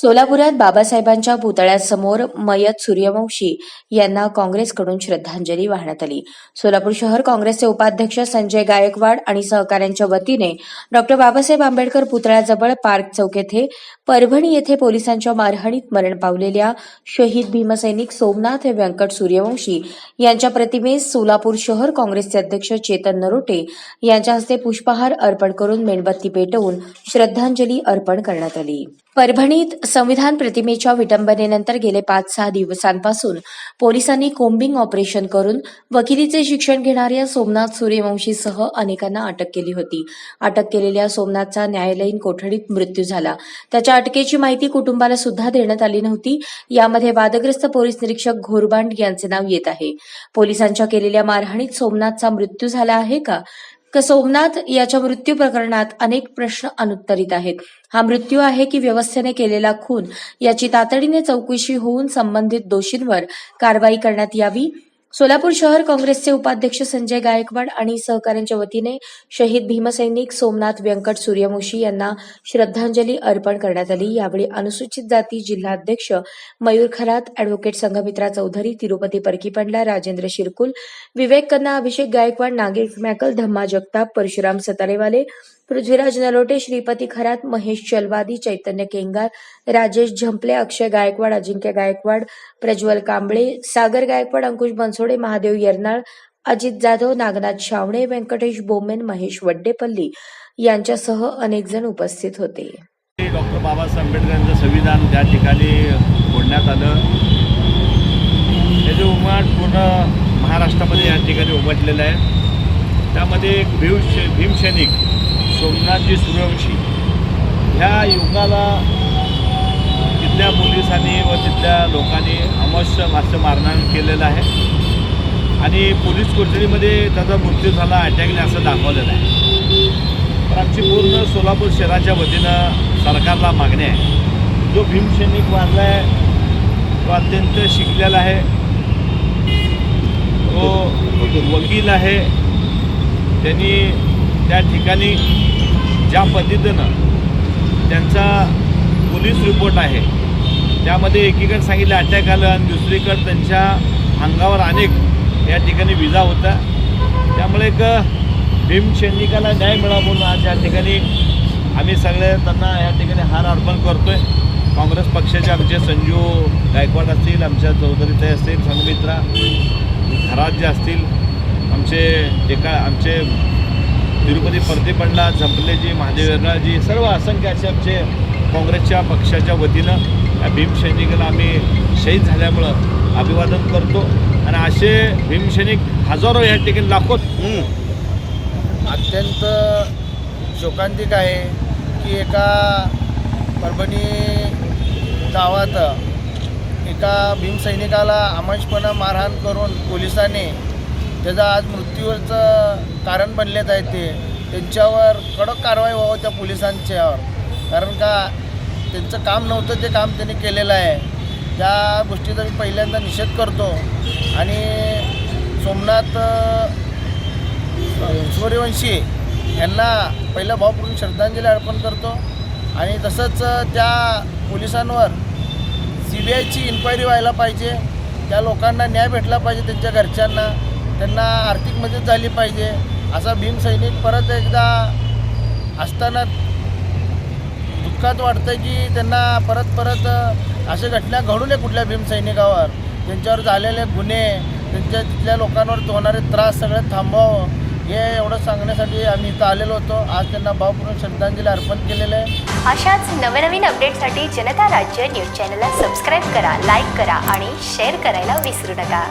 सोलापुरात बाबासाहेबांच्या पुतळ्यासमोर मयत सूर्यवंशी यांना काँग्रेसकडून श्रद्धांजली वाहण्यात आली. सोलापूर शहर काँग्रेसचे उपाध्यक्ष संजय गायकवाड आणि सहकाऱ्यांच्या वतीने डॉक्टर बाबासाहेब आंबेडकर पुतळ्याजवळ पार्क चौक येथे परभणी येथे पोलिसांच्या मारहाणीत मरण पावलेल्या शहीद भीमसैनिक सोमनाथ व्यंकट सूर्यवंशी यांच्या प्रतिमेस सोलापूर शहर काँग्रेसचे अध्यक्ष चेतन नरोटे यांच्या हस्ते पुष्पहार अर्पण करून मेणबत्ती पेटवून श्रद्धांजली अर्पण करण्यात आली. परभणीत संविधान प्रतिमेच्या विटंबनेनंतर गेले पाच सहा दिवसांपासून पोलिसांनी कोम्बिंग ऑपरेशन करून वकिलीचे शिक्षण घेणाऱ्या सोमनाथ सूर्यवंशीसह अनेकांना अटक केली होती. अटक केलेल्या सोमनाथचा न्यायालयीन कोठडीत मृत्यू झाला. त्याच्या अटकेची माहिती कुटुंबाला सुद्धा देण्यात आली नव्हती. यामध्ये वादग्रस्त पोलीस निरीक्षक घोरबांड यांचे नाव येत आहे. पोलिसांच्या केलेल्या मारहाणीत सोमनाथचा मृत्यू झाला आहे का? का सोमनाथ याच्या मृत्यू प्रकरणात अनेक प्रश्न अनुत्तरित आहेत. हा मृत्यू आहे की व्यवस्थेने केलेला खून याची तातडीने चौकशी होऊन संबंधित दोषींवर कारवाई करण्यात यावी? सोलापूर शहर काँग्रेसचे उपाध्यक्ष संजय गायकवाड आणि सहकाऱ्यांच्या वतीने शहीद भीमसैनिक सोमनाथ व्यंकट सूर्यवंशी यांना श्रद्धांजली अर्पण करण्यात आली. यावेळी अनुसूचित जाती जिल्हाध्यक्ष मयूर खरात अॅडव्होकेट संघमित्रा चौधरी तिरुपती परकीपंडला राजेंद्र शिरकुल विवेक कन्ना अभिषेक गायकवाड नागेश मॅकल धम्मा जगताप परशुराम सतारेवाले पृथ्वीराज नलोटे श्रीपती खरात महेश चलवादी चैतन्य केंगार राजेश झंपले अक्षय गायकवाड अजिंक्य गायकवाड प्रज्वल कांबळे सागर गायकवाड अंकुश बनसोडे महादेव यरनाळ अजित जाधव नागनाथ शावणे व्यंकटेश बोमेन महेश वड्डेपल्ली यांच्यासह अनेक जण उपस्थित होते. डॉक्टर बाबासाहेब आंबेडकर यांचं संविधान त्या ठिकाणी फोडण्यात आलं हे जे उमाट पूर्ण महाराष्ट्रामध्ये या ठिकाणी उमटलेलं आहे त्यामध्ये एक भीम भीमसैनिक सोमनाथजी सूर्यवंशी. ह्या युगाला तिथल्या पोलिसांनी व तिथल्या लोकांनी अमस्य मास्य मारहाण केलेलं आहे. आणि पोलीस कोठडीमध्ये त्याचा मृत्यू झाला अटॅकने असं दाखवलेलं आहे. तर आमची पूर्ण सोलापूर शहराच्या वतीनं सरकारला मागणी आहे. जो भीमसैनिक वारला आहे तो अत्यंत शिकलेला आहे. तो वकील आहे. त्यांनी त्या ठिकाणी ज्या पद्धतीनं त्यांचा पोलीस रिपोर्ट आहे त्यामध्ये एकीकडे सांगितलं अटॅक आलं आणि दुसरीकडे त्यांच्या अंगावर अनेक या ठिकाणी विजा होता त्यामुळे एक भीमसैनिकाला न्याय मिळावा म्हणून आज या ठिकाणी आम्ही सगळे त्यांना या ठिकाणी हार अर्पण करतो आहे काँग्रेस पक्षाचे आमचे संजू गायकवाड असतील आमच्या चौधरीताई असतील संघमित्रा घरात जे असतील आमचे एका आमचे तिरुपती परतीपंडला झंपलेजी महादेव यर्नाळजी सर्व असंख्य असे आमचे काँग्रेसच्या पक्षाच्या वतीनं या भीमसैनिकाला आम्ही शहीद झाल्यामुळं अभिवादन करतो. आणि असे भीमसैनिक हजारो या ठिकाणी लाखो अत्यंत शोकांतिक आहे की एका परभणी गावात एका भीमसैनिकाला आमंशपणा मारहाण करून पोलिसांनी त्याचा आज मृत्यूवरचं कारण बनलेत आहे ते. त्यांच्यावर कडक कारवाई व्हावं त्या पोलिसांच्यावर. कारण का त्यांचं काम नव्हतं ते काम त्यांनी केलेलं आहे. त्या गोष्टीचा मी पहिल्यांदा निषेध करतो. आणि सोमनाथ सूर्यवंशी यांना भाव भावपूर्ण श्रद्धांजली अर्पण करतो. आणि तसंच त्या पोलिसांवर सी बी आयची इन्क्वायरी व्हायला पाहिजे. त्या लोकांना न्याय भेटला पाहिजे त्यांच्या घरच्यांना. त्यांना आर्थिक मदत झाली पाहिजे. असा भीमसैनिक परत एकदा असताना दुःखात वाटतं की त्यांना परत परत अशा घटना घडू नये कुठल्या भीमसैनिकावर त्यांच्यावर झालेले गुन्हे त्यांच्या तिथल्या लोकांवर होणारे त्रास सगळे थांबवावं हे एवढं सांगण्यासाठी आम्ही इथं आलेलो होतो. आज त्यांना भावपूर्ण श्रद्धांजली अर्पण केलेलं आहे. अशाच नवनवीन अपडेटसाठी जनता राज्य न्यूज चॅनलला सबस्क्राईब करा लाईक करा आणि शेअर करायला विसरू नका.